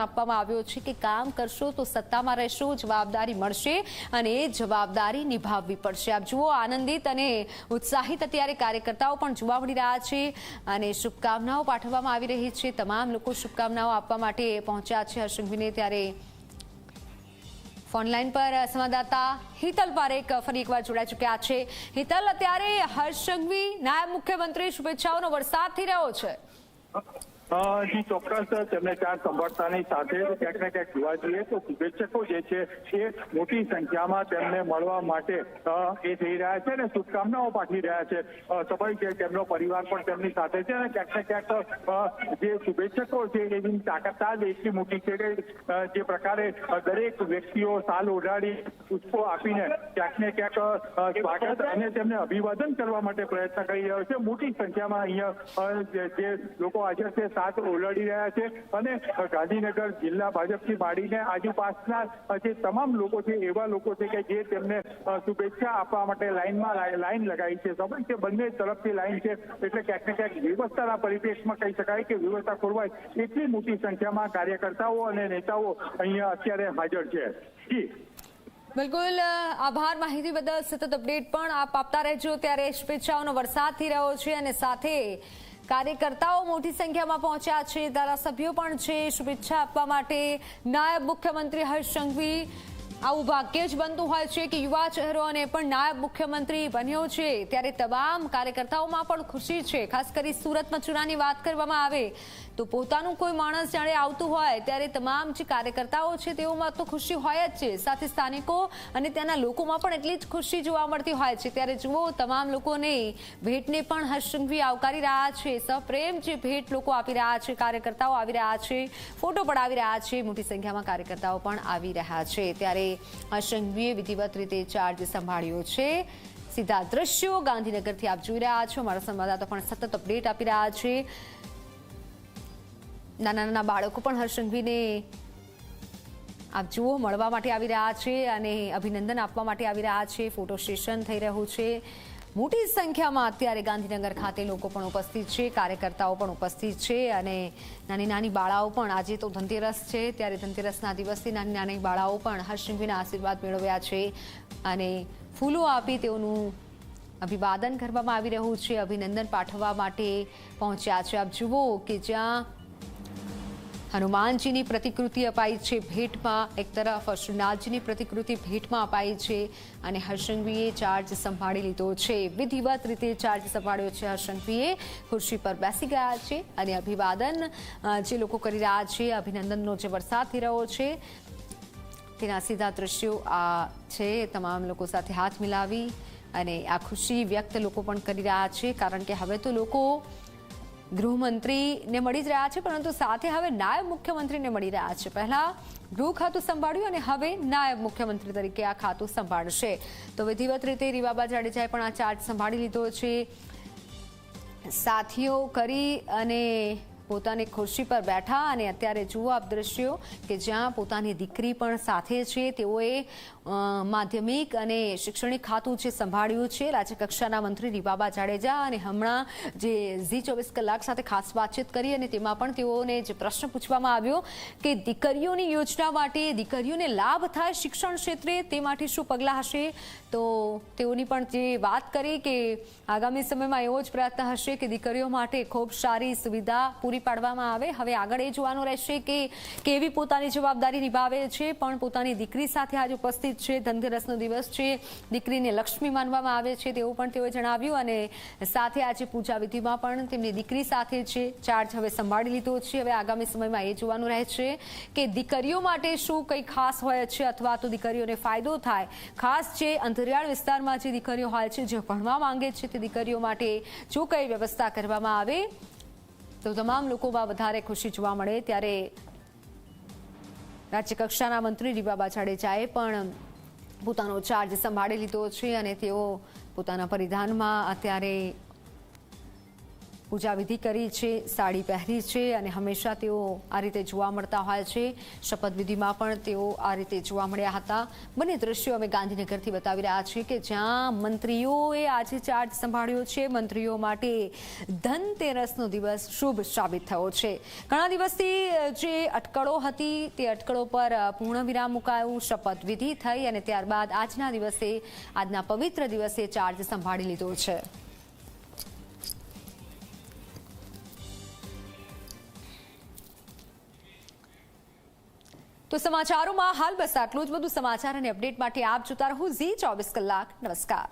આપવામાં આવ્યો છે કે કામ કરશો તો સત્તામાં રહેશો, જવાબદારી મળશે અને જવાબદારી નિભાવવી પડશે. આપ જુઓ, આનંદિત અને ઉત્સાહિત અત્યારે કાર્યકર્તાઓ પણ જોવા મળી રહ્યા છે અને શુભકામનાઓ પાઠવવામાં આવી રહી છે. તમામ લોકો શુભકામનાઓ આપવા માટે પહોંચ્યા છે. હર્ષિંગભીને ત્યારે ફોનલાઈન પર સંવાદદાતા હિતલ પારેખ ફરી એકવાર જોડાઈ ચૂક્યા છે. હિતલ, અત્યારે હર્ષંઘવી નાયબ મુખ્યમંત્રી, શુભેચ્છાઓનો વરસાદ થઈ રહ્યો છે. જી, ચોક્કસ તેમને ચાર સંભાળતાની સાથે ક્યાંક ને ક્યાંક જોવા જઈએ તો શુભેચ્છકો જે છે, એ મોટી સંખ્યામાં તેમને મળવા માટે એ થઈ રહ્યા છે અને શુભકામનાઓ પાઠવી રહ્યા છે. સભાઈ છે, તેમનો પરિવાર પણ તેમની સાથે છે અને ક્યાંક ને ક્યાંક જે શુભેચ્છકો છે એની તાકાત જ એટલી મોટી છે કે જે પ્રકારે દરેક વ્યક્તિઓ સાલ ઓઢાડી, પુષ્પો આપીને ક્યાંક ને ક્યાંક સ્વાગત અને તેમને અભિવાદન કરવા માટે પ્રયત્ન કરી રહ્યો છે. મોટી સંખ્યામાં અહીંયા જે લોકો હાજર છે સાથ ઓલડી રહ્યા છે અને ગાંધીનગર જિલ્લા ભાજપથી માંડીને આજુબાજના અ, જે તમામ લોકો છે એવા લોકો છે કે જે તેમને શુભેચ્છા આપવા માટે લાઇનમાં લાઇન લગાવી છે. સમજ છે બંને તરફથી લાઇન છે. એટલે ક્યાંક ને ક્યાંક વ્યવસ્થાના પરિપ્રેક્ષમાં કહી શકાય કે વ્યવસ્થા ખોરવાય એટલી મોટી સંખ્યામાં કાર્યકર્તાઓ અને નેતાઓ અહીંયા અત્યારે હાજર છે. જી. બિલકુલ આભાર માહિતી બદલ. સતત અપડેટ પણ આપ આપતા રહેજો. ત્યારે શુભેચ્છાઓનો વરસાદ થઈ રહ્યો છે અને સાથે કાર્યકર્તાઓ મોટી સંખ્યામાં પહોંચ્યા છે, ધારાસભ્યો પણ છે. શુભેચ્છા આપવા માટે નાયબ મુખ્યમંત્રી હર્ષ સંઘવી આવું ભાગ્ય જ બનતું હોય છે કે યુવા ચહેરોને પણ નાયબ મુખ્યમંત્રી બન્યો છે. ત્યારે તમામ કાર્યકર્તાઓમાં પણ ખુશી છે. ખાસ કરી સુરતમાં ચૂનાની વાત કરવામાં આવે તો પોતાનું કોઈ માણસ જ્યારે આવતું હોય ત્યારે તમામ જે કાર્યકર્તાઓ છે તેઓમાં તો ખુશી હોય જ છે. સાથે સ્થાનિકો અને ત્યાંના લોકોમાં પણ એટલી જ ખુશી જોવા મળતી હોય છે. ત્યારે જુઓ, તમામ લોકોને ભેટને પણ હર્ષંઘવી આવકારી રહ્યા છે. સપ્રેમ જે ભેટ લોકો આપી રહ્યા છે, કાર્યકર્તાઓ આવી રહ્યા છે, ફોટો પડાવી રહ્યા છે, મોટી સંખ્યામાં કાર્યકર્તાઓ પણ આવી રહ્યા છે. ત્યારે હર્ષંઘવીએ વિધિવત રીતે ચાર્જ સંભાળ્યો છે. સીધા દ્રશ્યો, ગાંધીનગરથી આપ જોઈ રહ્યા છો. મારા સંવાદદાતા પણ સતત અપડેટ આપી રહ્યા છે. નાના નાના બાળકો પણ હર્ષંઘવીને આપ જુઓ, મળવા માટે આવી રહ્યા છે અને અભિનંદન આપવા માટે આવી રહ્યા છે. ફોટો સેશન થઈ રહ્યું છે. મોટી સંખ્યામાં અત્યારે ગાંધીનગર ખાતે લોકો પણ ઉપસ્થિત છે, કાર્યકર્તાઓ પણ ઉપસ્થિત છે અને નાની નાની બાળાઓ પણ આજે તો ધનતેરસ છે. ત્યારે ધનતેરસના દિવસથી નાની નાની બાળાઓ પણ હર્ષંઘવીના આશીર્વાદ મેળવ્યા છે અને ફૂલો આપી તેઓનું અભિવાદન કરવામાં આવી રહ્યું છે. અભિનંદન પાઠવવા માટે પહોંચ્યા છે. આપ જુઓ કે જ્યાં હનુમાનજીની પ્રતિકૃતિ અપાઈ છે ભેટમાં. એક તરફ શ્રીનાથજીની પ્રતિકૃતિ ભેટમાં અપાઈ છે અને હર્ષંઘવીએ ચાર્જ સંભાળી લીધો છે. વિધિવત રીતે ચાર્જ સંભાળ્યો છે હર્ષંઘવીએ ખુરશી પર બેસી ગયા છે અને અભિવાદન જે લોકો કરી રહ્યા છે, અભિનંદનનો જે વરસાદ થઈ રહ્યો છે, તેના સીધા દ્રશ્યો આ છે. તમામ લોકો સાથે હાથ મિલાવી અને આ ખુશી વ્યક્ત લોકો પણ કરી રહ્યા છે. કારણ કે હવે તો લોકો ગૃહમંત્રીને મળી જ રહ્યા છે, પરંતુ સાથે હવે નાયબ મુખ્યમંત્રીને મળી રહ્યા છે. પહેલા ગૃહ ખાતું સંભાળ્યું અને હવે નાયબ મુખ્યમંત્રી તરીકે આ ખાતું સંભાળશે. તો વિધિવત રીતે રીવાબા જાડેજાએ પણ આ ચાર્જ સંભાળી લીધો છે. સાથીઓ કરી અને પોતાની ખુરશી પર બેઠા અને અત્યારે જુઓ આપ દ્રશ્યો કે જ્યાં પોતાની દીકરી પણ સાથે છે, તેઓએ માધ્યમિક અને શૈક્ષણિક ખાતું જે સંભાળ્યું છે, રાજ્યકક્ષાના મંત્રી રીબાબા જાડેજા અને હમણાં જે ઝી ચોવીસ કલાક સાથે ખાસ વાતચીત કરી અને તેમાં પણ તેઓને જે પ્રશ્ન પૂછવામાં આવ્યો કે દીકરીઓની યોજના માટે દીકરીઓને લાભ થાય શિક્ષણ ક્ષેત્રે તે માટે શું પગલાં હશે? તો તેઓની પણ જે વાત કરી કે આગામી સમયમાં એવો જ પ્રયત્ન હશે કે દીકરીઓ માટે ખૂબ સારી સુવિધા પૂરી પાડવામાં આવે. હવે આગળ એ જોવાનું રહેશે કે કેવી પોતાની જવાબદારી નિભાવે છે, પણ પોતાની દીકરી સાથે આજે ઉપસ્થિત છે. ધનતેરસનો દિવસ છે. દીકરીને લક્ષ્મી માનવામાં આવે છે તેવું પણ તેઓએ જણાવ્યું અને સાથે આજે પૂજા વિધિમાં પણ તેમની દીકરી સાથે છે. ચાર્જ હવે સંભાળી લીધો છે. હવે આગામી સમયમાં એ જોવાનું રહે છે કે દીકરીઓ માટે શું કંઈ ખાસ હોય છે અથવા તો દીકરીઓને ફાયદો થાય. ખાસ છે અંતરિયાળ વિસ્તારમાં જે દીકરીઓ હોય છે, જે ભણવા માંગે છે તે દીકરીઓ માટે જો કંઈ વ્યવસ્થા કરવામાં આવે તો તમામ લોકોમાં વધારે ખુશી જોવા મળે ત્યારે રાજ્યકક્ષાના મંત્રી રીબાબા જાડેજાએ પણ પોતાનો ચાર્જ સંભાળી લીધો છે અને તેઓ પોતાના પરિધાનમાં અત્યારે પૂજા વિધિ કરી છે, સાડી પહેરી છે અને હંમેશા તેઓ આ રીતે જોવા મળતા હોય છે. શપથવિધિમાં પણ તેઓ આ રીતે જોવા મળ્યા હતા. બંને દ્રશ્યો અમે ગાંધીનગરથી બતાવી રહ્યા છીએ કે જ્યાં મંત્રીઓએ આજે ચાર્જ સંભાળ્યો છે, મંત્રીઓ માટે ધનતેરસનો દિવસ શુભ સાબિત થયો છે. ઘણા દિવસથી જે અટકળો હતી, તે અટકળો પર પૂર્ણ વિરામ મુકાયું શપથવિધિ થઈ અને ત્યારબાદ આજના દિવસે, આજના પવિત્ર દિવસે ચાર્જ સંભાળી લીધો છે. તો સમાચારોમાં હાલ બસ આટલું જ. બધું સમાચાર અને અપડેટ માટે આપ જોતા રહો ઝી ચોવીસ કલાક. નમસ્કાર.